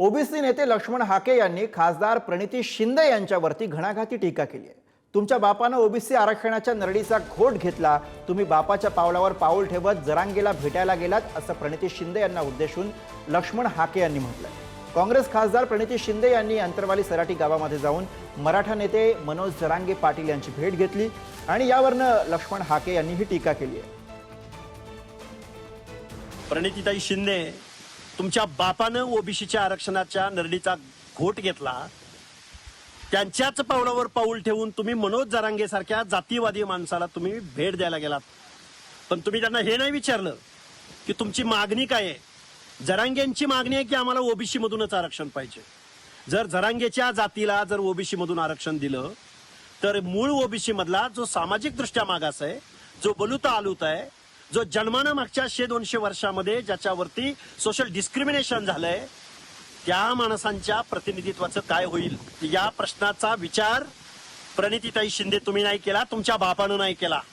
OBC नेते लक्ष्मण हाके यांनी खासदार प्रणिती शिंदे यांच्यावरती घणाघाती टीका केली आहे. तुमच्या बापानं ओबीसी आरक्षणाच्या नरडीचा घोट घेतला तुम्ही बापाच्या पावलावर पाऊल ठेवत जरांगेला भेटायला गेलात असं प्रणिती शिंदे यांना उद्देशून लक्ष्मण हाके यांनी म्हटलंय. काँग्रेस खासदार प्रणिती शिंदे यांनी अंतरवाली सराटी गावामध्ये जाऊन मराठा नेते मनोज जरांगे पाटील यांची भेट घेतली आणि यावरनं लक्ष्मण हाके यांनी ही टीका केली आहे. प्रणितीताई शिंदे तुमच्या बापानं ओबीसीच्या आरक्षणाच्या नरडीचा घोट घेतला त्यांच्याच पावलावर पाऊल ठेवून तुम्ही मनोज जरांगे सारख्या जातीवादी माणसाला तुम्ही भेट द्यायला गेलात. पण तुम्ही त्यांना हे नाही विचारलं की तुमची मागणी काय आहे? जरांगेंची मागणी आहे की आम्हाला ओबीसी मधूनच आरक्षण पाहिजे. जर जरांगेच्या जातीला जर ओबीसी मधून आरक्षण दिलं तर मूळ ओबीसी मधला जो सामाजिक दृष्ट्या मागास आहे जो बलुता आलूत आहे जो जन्मानं मागच्या शे दोनशे वर्षामध्ये ज्याच्यावरती सोशल डिस्क्रिमिनेशन झालंय त्या माणसांच्या प्रतिनिधित्वाचं काय होईल? या प्रश्नाचा विचार प्रणितीताई शिंदे तुम्ही नाही केला तुमच्या बापानं नाही केला.